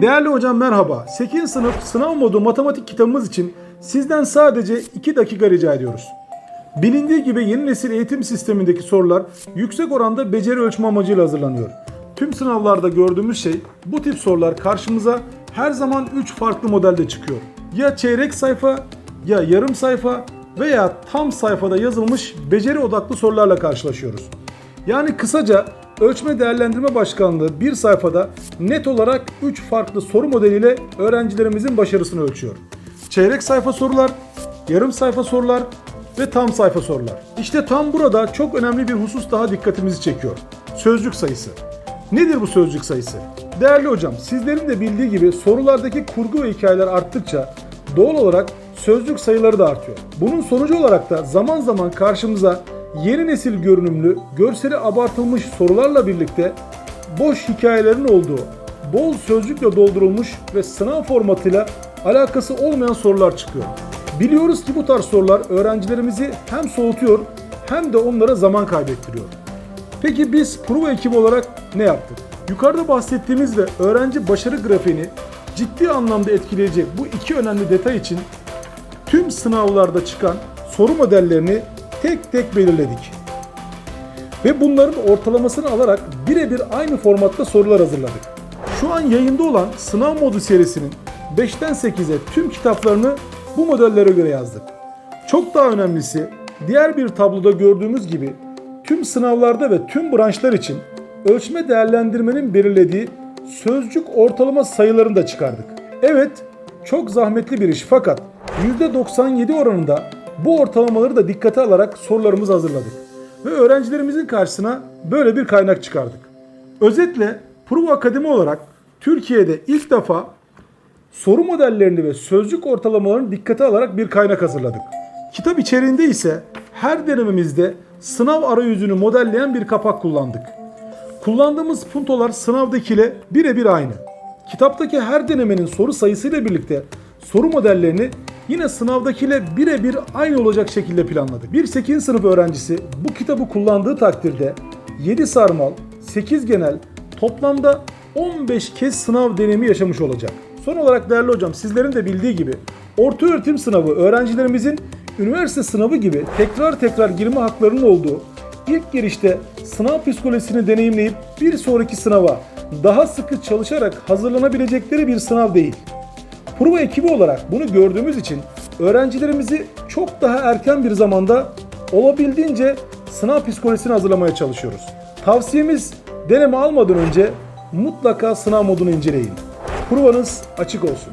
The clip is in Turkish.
Değerli hocam merhaba. 8. sınıf sınav modu matematik kitabımız için sizden sadece 2 dakika rica ediyoruz. Bilindiği gibi yeni nesil eğitim sistemindeki sorular yüksek oranda beceri ölçme amacıyla hazırlanıyor. Tüm sınavlarda gördüğümüz şey bu tip sorular karşımıza her zaman 3 farklı modelde çıkıyor. Ya çeyrek sayfa, ya yarım sayfa veya tam sayfada yazılmış beceri odaklı sorularla karşılaşıyoruz. Yani kısaca Ölçme Değerlendirme Başkanlığı bir sayfada net olarak 3 farklı soru modeliyle öğrencilerimizin başarısını ölçüyor. Çeyrek sayfa sorular, yarım sayfa sorular ve tam sayfa sorular. İşte tam burada çok önemli bir husus daha dikkatimizi çekiyor. Sözcük sayısı. Nedir bu sözcük sayısı? Değerli hocam, sizlerin de bildiği gibi sorulardaki kurgu ve hikayeler arttıkça doğal olarak sözcük sayıları da artıyor. Bunun sonucu olarak da zaman zaman karşımıza yeni nesil görünümlü, görseli abartılmış sorularla birlikte boş hikayelerin olduğu, bol sözcükle doldurulmuş ve sınav formatıyla alakası olmayan sorular çıkıyor. Biliyoruz ki bu tarz sorular öğrencilerimizi hem soğutuyor hem de onlara zaman kaybettiriyor. Peki biz prova ekibi olarak ne yaptık? Yukarıda bahsettiğimiz ve öğrenci başarı grafiğini ciddi anlamda etkileyecek bu iki önemli detay için tüm sınavlarda çıkan soru modellerini tek tek belirledik. Ve bunların ortalamasını alarak birebir aynı formatta sorular hazırladık. Şu an yayında olan sınav modu serisinin 5'ten 8'e tüm kitaplarını bu modellere göre yazdık. Çok daha önemlisi diğer bir tabloda gördüğümüz gibi tüm sınavlarda ve tüm branşlar için ölçme değerlendirmenin belirlediği sözcük ortalama sayılarını da çıkardık. Evet, çok zahmetli bir iş fakat %97 oranında bu ortalamaları da dikkate alarak sorularımızı hazırladık. Ve öğrencilerimizin karşısına böyle bir kaynak çıkardık. Özetle Prova Akademi olarak Türkiye'de ilk defa soru modellerini ve sözcük ortalamalarını dikkate alarak bir kaynak hazırladık. Kitap içeriğinde ise her denememizde sınav arayüzünü modelleyen bir kapak kullandık. Kullandığımız puntolar sınavdakiyle birebir aynı. Kitaptaki her denemenin soru sayısıyla birlikte soru modellerini yine sınavdakiyle birebir aynı olacak şekilde planladık. Bir 8. sınıf öğrencisi bu kitabı kullandığı takdirde 7 sarmal, 8 genel, toplamda 15 kez sınav deneyimi yaşamış olacak. Son olarak değerli hocam sizlerin de bildiği gibi orta öğretim sınavı öğrencilerimizin üniversite sınavı gibi tekrar tekrar girme haklarının olduğu ilk girişte sınav psikolojisini deneyimleyip bir sonraki sınava daha sıkı çalışarak hazırlanabilecekleri bir sınav değil. Prova ekibi olarak bunu gördüğümüz için öğrencilerimizi çok daha erken bir zamanda olabildiğince sınav psikolojisini hazırlamaya çalışıyoruz. Tavsiyemiz deneme almadan önce mutlaka sınav modunu inceleyin. Provanız açık olsun.